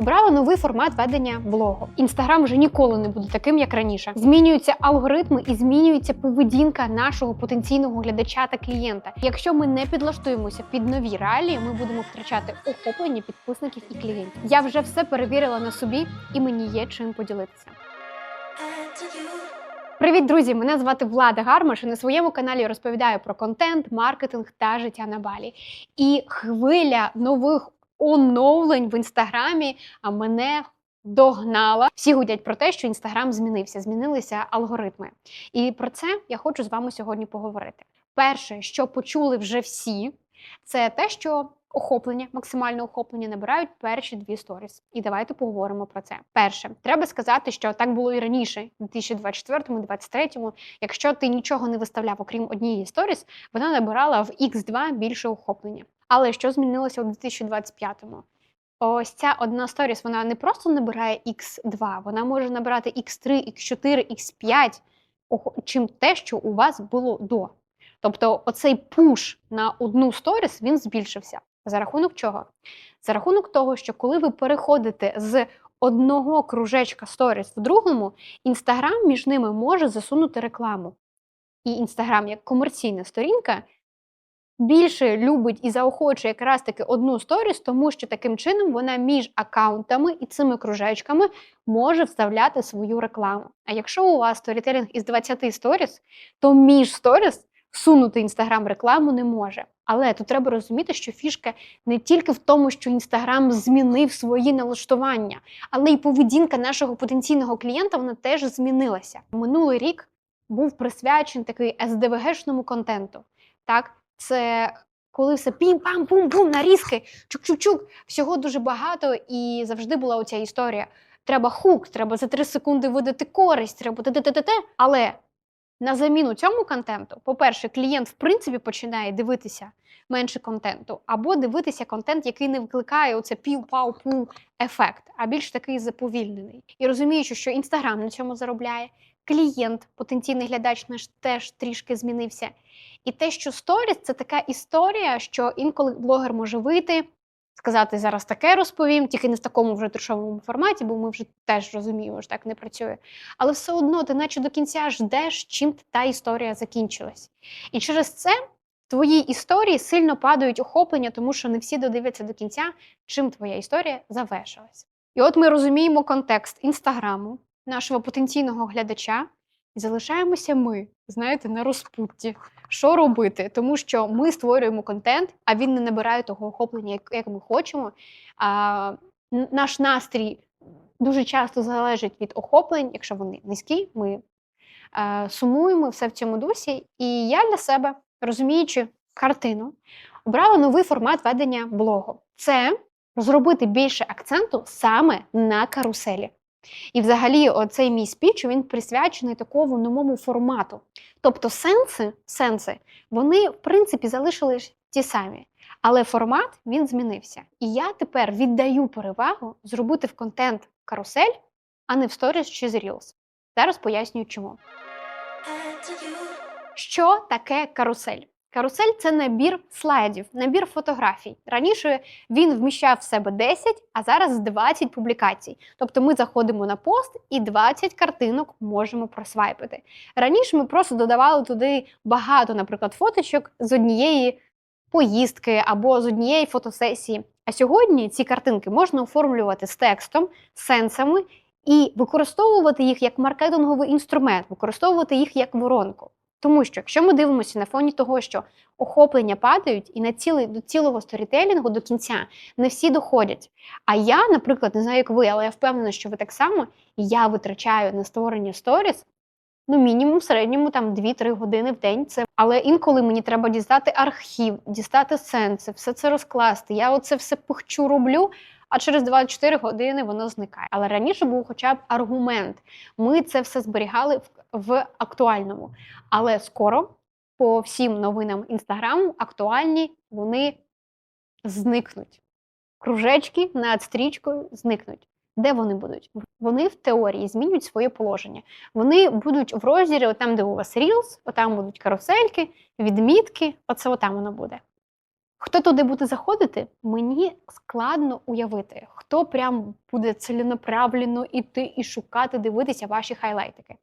Обрала новий формат ведення блогу. Інстаграм вже ніколи не буде таким, як раніше. Змінюються алгоритми і змінюється поведінка нашого потенційного глядача та клієнта. Якщо ми не підлаштуємося під нові реалії, ми будемо втрачати охоплення підписників і клієнтів. Я вже все перевірила на собі, і мені є чим поділитися. Привіт, друзі! Мене звати Влада Гармаш. і На своєму каналі я розповідаю про контент, маркетинг та життя на балі. І хвиля нових оновлень в інстаграмі мене догнала. Всі гудять про те, що інстаграм змінився, змінилися алгоритми. І про це я хочу з вами сьогодні поговорити. Перше, що почули вже всі, це те, що охоплення, максимальне охоплення набирають перші дві сторіс. І давайте поговоримо про це. Перше, треба сказати, що так було і раніше, у 2024-2023. Якщо ти нічого не виставляв, окрім однієї сторіс, вона набирала в X2 більше охоплення. Але що змінилося у 2025-му? Ось ця одна сторіс, вона не просто набирає X2, вона може набирати X3, X4, X5, чим те, що у вас було до. Тобто оцей пуш на одну сторіс він збільшився. За рахунок чого? За рахунок того, що коли ви переходите з одного кружечка сторіс в другому, Інстаграм між ними може засунути рекламу. І Інстаграм, як комерційна сторінка, більше любить і заохочує якраз таки одну сторіс, тому що таким чином вона між аккаунтами і цими кружечками може вставляти свою рекламу. А якщо у вас сторітелінг із 20 сторіс, то між сторіс всунути інстаграм рекламу не може. Але тут треба розуміти, що фішка не тільки в тому, що інстаграм змінив свої налаштування, але й поведінка нашого потенційного клієнта вона теж змінилася. Минулий рік був присвячений такий СДВГшному контенту. Так, це коли все пім-пам-пум-пум, нарізки, чук-чук-чук, всього дуже багато, і завжди була оця історія. Треба хук, треба за три секунди видати користь, треба те-те-те-те. Але на заміну цьому контенту, по-перше, клієнт в принципі починає дивитися менше контенту, або дивитися контент, який не викликає оце пів-пау-пу ефект, а більш такий заповільнений. І розуміючи, що інстаграм на цьому заробляє, клієнт, потенційний глядач наш теж трішки змінився. І те, що сторіс це така історія, що інколи блогер може вийти. Сказати зараз таке розповім, тільки не в такому вже трешовому форматі, бо ми вже теж розуміємо, що так не працює. Але все одно ти наче до кінця ждеш, чим та історія закінчилась. І через це в твоїй історії сильно падають охоплення, тому що не всі додивляться до кінця, чим твоя історія завершилась. І от ми розуміємо контекст інстаграму, нашого потенційного глядача, і залишаємося ми, знаєте, на розпутті. Що робити? Тому що ми створюємо контент, а він не набирає того охоплення, як, ми хочемо. А, наш настрій дуже часто залежить від охоплень, якщо вони низькі, ми е, сумуємо все в цьому дусі. І я для себе, розуміючи картину, обрала новий формат ведення блогу. Це зробити більше акценту саме на каруселі. І взагалі, оцей мій спіч він присвячений такому новому формату. Тобто сенси, сенси, вони в принципі залишились ті самі. Але формат він змінився. І я тепер віддаю перевагу зробити в контент карусель, а не в сторіс чи з Reels. Зараз пояснюю чому. Що таке карусель? Карусель це набір слайдів, набір фотографій. Раніше він вміщав в себе 10, а зараз 20 публікацій. Тобто ми заходимо на пост і 20 картинок можемо просвайпити. Раніше ми просто додавали туди багато, наприклад, фоточок з однієї поїздки або з однієї фотосесії. А сьогодні ці картинки можна оформлювати з текстом, сенсами і використовувати їх як маркетинговий інструмент, використовувати їх як воронку. Тому що, якщо ми дивимося на фоні того, що охоплення падають, і на цілий до цілого сторітелінгу до кінця не всі доходять. А я, наприклад, не знаю, як ви, але я впевнена, що ви так само, я витрачаю на створення сторіс. Ну, мінімум в середньому там 2-3 години в день. Це але інколи мені треба дістати архів, дістати сенси, все це розкласти. Я оце все пухчу роблю, а через 24 години воно зникає. Але раніше був хоча б аргумент. Ми це все зберігали в, в актуальному. Але скоро по всім новинам інстаграму актуальні вони зникнуть. Кружечки над стрічкою зникнуть. Де вони будуть? Вони в теорії змінюють своє положення. Вони будуть в розділі, отам, де у вас Reels, отам будуть карусельки, відмітки, оце отам воно буде. Хто туди буде заходити, мені складно уявити, хто прям буде ціленаправленно іти і шукати, дивитися ваші хайлайтики.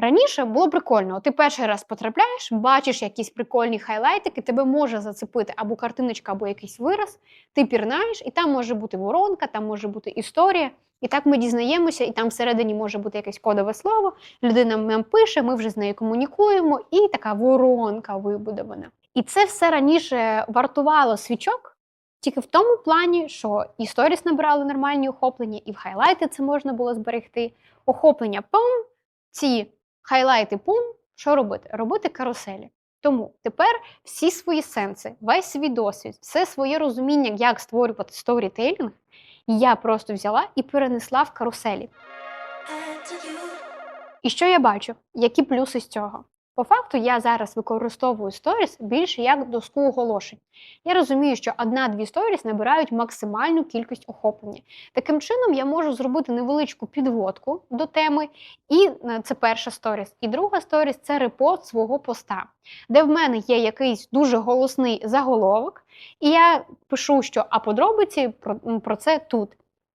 Раніше було прикольно. Ти перший раз потрапляєш, бачиш якісь прикольні хайлайтики, тебе може зацепити або картиночка, або якийсь вираз, ти пірнаєш, і там може бути воронка, там може бути історія. І так ми дізнаємося, і там всередині може бути якесь кодове слово. Людина нам пише, ми вже з нею комунікуємо, і така воронка вибудована. І це все раніше вартувало свічок, тільки в тому плані, що і сторіс набирали нормальні охоплення, і в хайлайти це можна було зберегти. Охоплення пум, ці хайлайти пум. Що робити? Робити каруселі. Тому тепер всі свої сенси, весь свій досвід, все своє розуміння, як створювати сторітейлінг, я просто взяла і перенесла в каруселі. І що я бачу? Які плюси з цього? По факту я зараз використовую сторіс більше як доску оголошень. Я розумію, що одна-дві сторіс набирають максимальну кількість охоплення. Таким чином, я можу зробити невеличку підводку до теми, і е, це перша сторіс. І друга сторіс це репост свого поста, де в мене є якийсь дуже голосний заголовок, і я пишу, що а подробиці про, про це тут.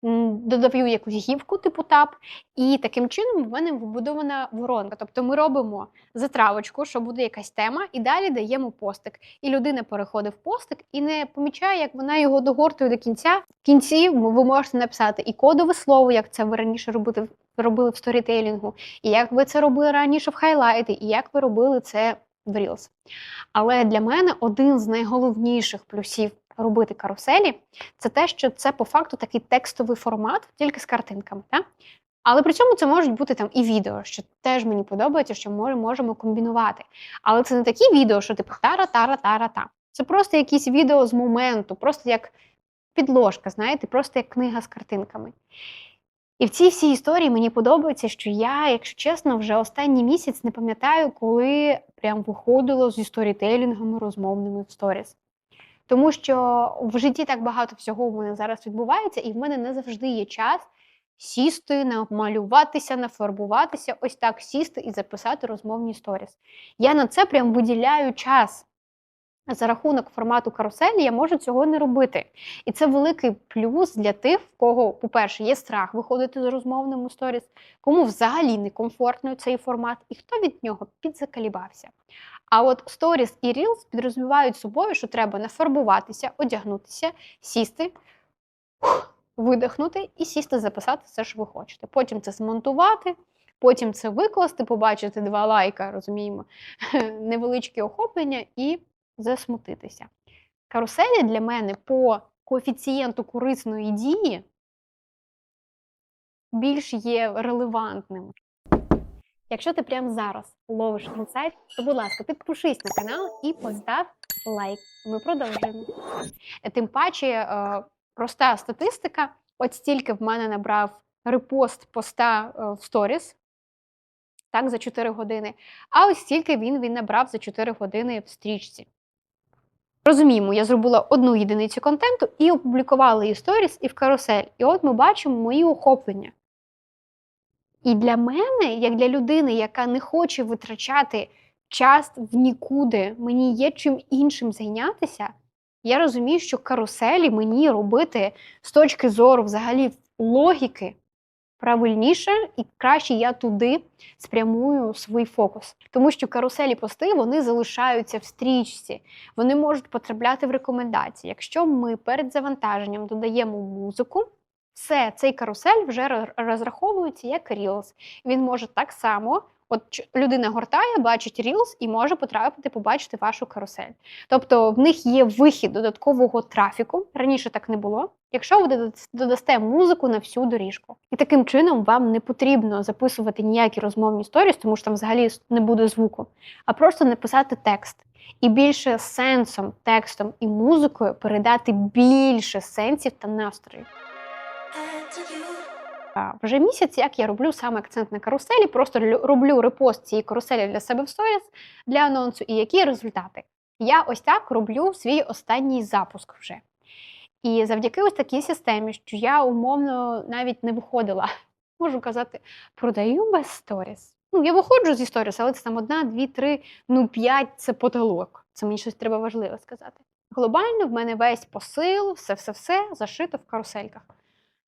Додаю якусь гівку типу тап, і таким чином в мене вибудована воронка. Тобто ми робимо затравочку, що буде якась тема, і далі даємо постик. І людина переходить в постик і не помічає, як вона його догортує до кінця. В кінці ви можете написати і кодове слово, як це ви раніше робили, робили в сторітейлінгу, і як ви це робили раніше в хайлайти, і як ви робили це в Reels. Але для мене один з найголовніших плюсів робити каруселі це те, що це по факту такий текстовий формат, тільки з картинками. Так? Але при цьому це можуть бути там і відео, що теж мені подобається, що ми можемо комбінувати. Але це не такі відео, що типу тара-тара-тара-та. Це просто якісь відео з моменту, просто як підложка, знаєте, просто як книга з картинками. І в цій всій історії мені подобається, що я, якщо чесно, вже останній місяць не пам'ятаю, коли прям виходило зі сторітелінгами розмовними в сторіс. Тому що в житті так багато всього у мене зараз відбувається, і в мене не завжди є час сісти, намалюватися, нафарбуватися, ось так сісти і записати розмовні сторіс. Я на це прям виділяю час. За рахунок формату каруселі я можу цього не робити. І це великий плюс для тих, в кого, по-перше, є страх виходити з розмовними сторіс, кому взагалі некомфортно цей формат, і хто від нього підзакалібався. А от сторіс і Reels підрозумівають собою, що треба нафарбуватися, одягнутися, сісти, видихнути і сісти, записати все, що ви хочете. Потім це змонтувати, потім це викласти, побачити два лайка, розуміємо, невеличке охоплення і засмутитися. Каруселі для мене по коефіцієнту корисної дії більш є релевантним. Якщо ти прямо зараз ловиш інсайт, то, будь ласка, підпишись на канал і постав лайк. Ми продовжуємо. Тим паче, е, проста статистика: от стільки в мене набрав репост поста е, в сторіс. Так, за 4 години. А ось стільки він, він набрав за 4 години в стрічці. Розуміємо, я зробила одну єдиницю контенту і опублікувала її сторіс і в карусель. І от ми бачимо мої охоплення. І для мене, як для людини, яка не хоче витрачати час в нікуди, мені є чим іншим зайнятися, я розумію, що каруселі мені робити з точки зору взагалі логіки правильніше і краще я туди спрямую свій фокус. Тому що каруселі пости вони залишаються в стрічці, вони можуть потрапляти в рекомендації. Якщо ми перед завантаженням додаємо музику, все, цей карусель вже роз- розраховується як Reels. Він може так само, от людина гортає, бачить Reels і може потрапити, побачити вашу карусель. Тобто в них є вихід додаткового трафіку. Раніше так не було. Якщо ви додасте музику на всю доріжку. І таким чином вам не потрібно записувати ніякі розмовні сторіс, тому що там взагалі не буде звуку, а просто написати текст. І більше сенсом, текстом і музикою передати більше сенсів та настроїв. Вже місяць, як я роблю саме акцент на каруселі, просто лю- роблю репост цієї каруселі для себе в сторіс для анонсу. І які результати? Я ось так роблю свій останній запуск вже. І завдяки ось такій системі, що я умовно навіть не виходила, можу казати, продаю без сторіс. Ну, я виходжу зі сторіс, але це там одна, дві, три, ну п'ять це потолок. Це мені щось треба важливе сказати. Глобально в мене весь посил, все-все-все зашито в карусельках.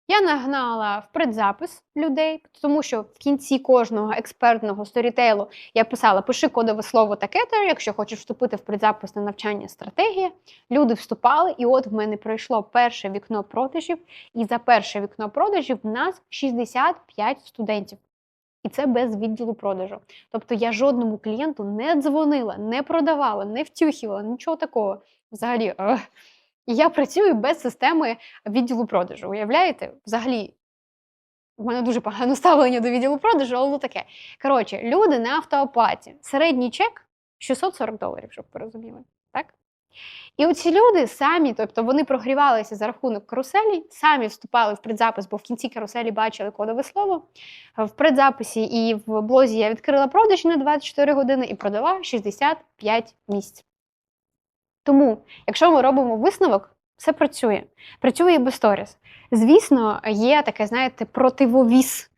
Я нагнала в предзапис людей, тому що в кінці кожного експертного сторітейлу я писала: пиши кодове слово таке-то, якщо хочеш вступити в предзапис на навчання стратегія. Люди вступали, і от в мене пройшло перше вікно продажів, і за перше вікно продажів в нас 65 студентів. І це без відділу продажу. Тобто я жодному клієнту не дзвонила, не продавала, не втюхувала, нічого такого. Взагалі, ех. І я працюю без системи відділу продажу. Уявляєте? Взагалі, в мене дуже погане ставлення до відділу продажу, але таке. Коротше, люди на автооплаті. Середній чек 640 доларів, щоб ви розуміли. Так? І оці люди самі, тобто вони прогрівалися за рахунок каруселі, самі вступали в предзапис, бо в кінці каруселі бачили кодове слово. В предзаписі і в блозі я відкрила продаж на 24 години і продала 65 місць. Тому, якщо ми робимо висновок, все працює. Працює без сторіс. Звісно, є таке, знаєте, противовіс.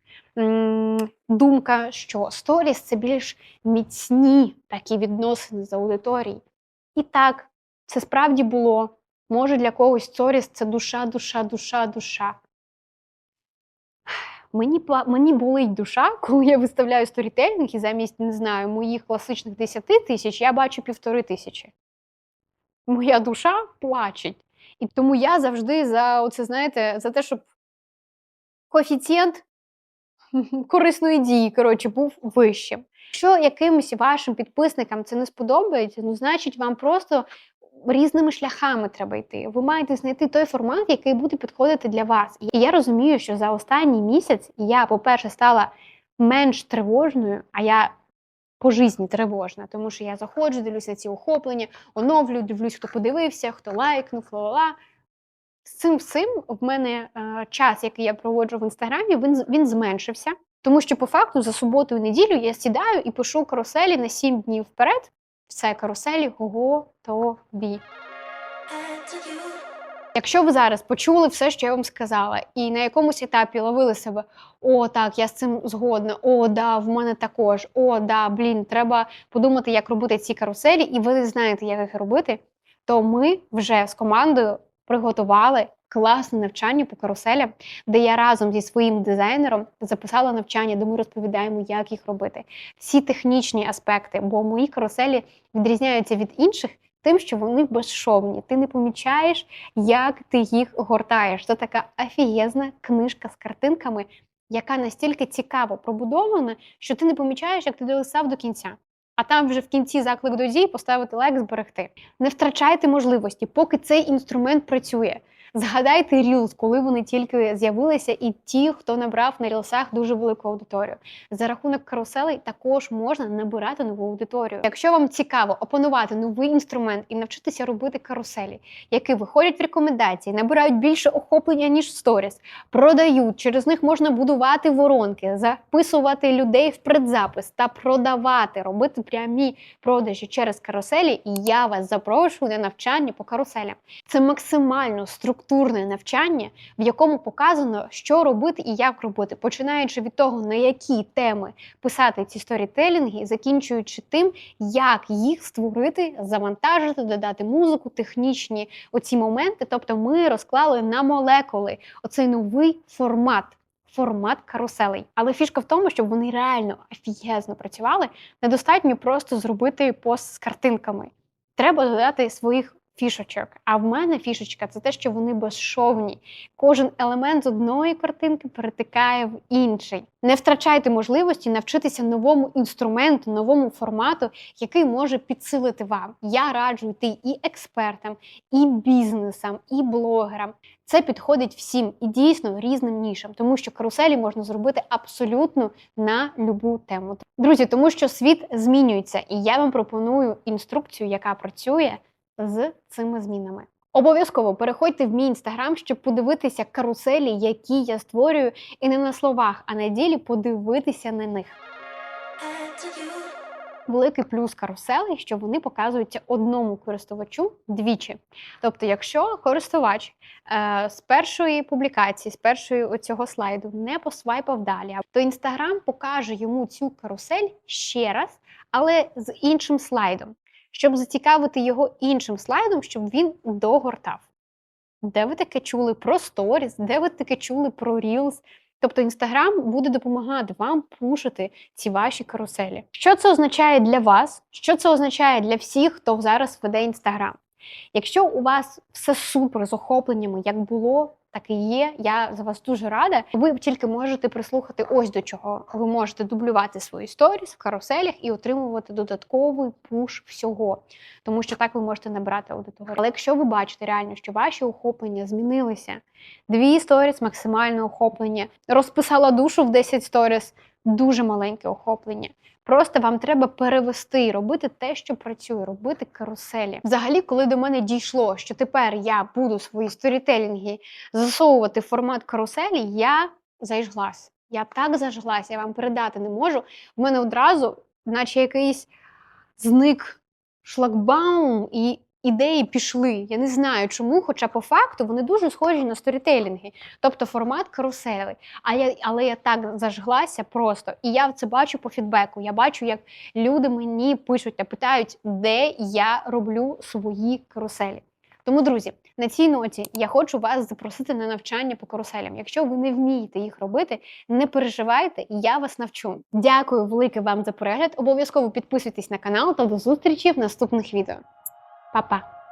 Думка, що сторіс це більш міцні такі відносини з аудиторією. І так, це справді було. Може, для когось сторіс це душа, душа, душа, душа. Мені, мені болить душа, коли я виставляю сторітельник і замість, не знаю, моїх класичних 10 тисяч я бачу півтори тисячі. Моя душа плачеть. І тому я завжди за оце, знаєте, за те, щоб коефіцієнт корисної дії, коротше, був вищим. Якщо якимось вашим підписникам це не сподобається, ну значить вам просто різними шляхами треба йти. Ви маєте знайти той формат, який буде підходити для вас. І я розумію, що за останній місяць я, по-перше, стала менш тривожною, а я по житті тривожна, тому що я заходжу, дивлюся ці охоплення, оновлюю, дивлюсь, хто подивився, хто лайкнув, ла-ла-ла. З цим всім в мене е, час, який я проводжу в інстаграмі, він, він зменшився. Тому що по факту за суботу і неділю я сідаю і пишу каруселі на 7 днів вперед. Все каруселі готові. Якщо ви зараз почули все, що я вам сказала, і на якомусь етапі ловили себе, о, так, я з цим згодна, о, да, в мене також, о, да, блін, треба подумати, як робити ці каруселі, і ви не знаєте, як їх робити, то ми вже з командою приготували класне навчання по каруселям, де я разом зі своїм дизайнером записала навчання, де ми розповідаємо, як їх робити. Всі технічні аспекти, бо мої каруселі відрізняються від інших. Тим, що вони безшовні, ти не помічаєш, як ти їх гортаєш. Це така офігезна книжка з картинками, яка настільки цікаво пробудована, що ти не помічаєш, як ти долисав до кінця. А там вже в кінці заклик до дій поставити лайк, зберегти. Не втрачайте можливості, поки цей інструмент працює. Згадайте Reels, коли вони тільки з'явилися, і ті, хто набрав на рілсах дуже велику аудиторію. За рахунок каруселей також можна набирати нову аудиторію. Якщо вам цікаво опанувати новий інструмент і навчитися робити каруселі, які виходять в рекомендації, набирають більше охоплення ніж сторіс, продають, через них можна будувати воронки, записувати людей в предзапис та продавати, робити прямі продажі через каруселі. І я вас запрошую на навчання по каруселям. Це максимально структурне навчання, в якому показано, що робити і як робити, починаючи від того, на які теми писати ці сторітелінги, закінчуючи тим, як їх створити, завантажити, додати музику, технічні оці моменти. Тобто ми розклали на молекули оцей новий формат. Формат каруселей. Але фішка в тому, щоб вони реально офігезно працювали, недостатньо просто зробити пост з картинками. Треба додати своїх фішочок. А в мене фішечка це те, що вони безшовні. Кожен елемент з одної картинки перетикає в інший. Не втрачайте можливості навчитися новому інструменту, новому формату, який може підсилити вам. Я раджу йти і експертам, і бізнесам, і блогерам. Це підходить всім і дійсно різним нішам, тому що каруселі можна зробити абсолютно на любу тему. Друзі, тому що світ змінюється, і я вам пропоную інструкцію, яка працює з цими змінами. Обов'язково переходьте в мій інстаграм, щоб подивитися каруселі, які я створюю, і не на словах, а на ділі подивитися на них. Великий плюс каруселей, що вони показуються одному користувачу двічі. Тобто, якщо користувач е, з першої публікації, з першої цього слайду не посвайпав далі, то інстаграм покаже йому цю карусель ще раз, але з іншим слайдом. Щоб зацікавити його іншим слайдом, щоб він догортав. Де ви таке чули про сторіс, де ви таке чули про Reels? Тобто Інстаграм буде допомагати вам пушити ці ваші каруселі. Що це означає для вас? Що це означає для всіх, хто зараз веде Інстаграм? Якщо у вас все супер з охопленнями, як було, так і є. Я за вас дуже рада. Ви тільки можете прислухати ось до чого. Ви можете дублювати свої сторіс в каруселях і отримувати додатковий пуш всього, тому що так ви можете набирати аудиторію. Але якщо ви бачите реально, що ваші охоплення змінилися, дві сторіс, максимальне охоплення, розписала душу в 10 сторіс, дуже маленьке охоплення. Просто вам треба перевести і робити те, що працює, робити каруселі. Взагалі, коли до мене дійшло, що тепер я буду свої сторітелінги засовувати в формат каруселі, я зайшлась. Я так зажглась, я вам передати не можу. В мене одразу, наче якийсь зник шлагбаум, і ідеї пішли. Я не знаю чому, хоча по факту вони дуже схожі на сторітелінги, тобто формат карусели. А я, але я так зажглася просто. І я це бачу по фідбеку. Я бачу, як люди мені пишуть та питають, де я роблю свої каруселі. Тому, друзі, на цій ноті я хочу вас запросити на навчання по каруселям. Якщо ви не вмієте їх робити, не переживайте, я вас навчу. Дякую велике вам за перегляд. Обов'язково підписуйтесь на канал та до зустрічі в наступних відео. 爸爸。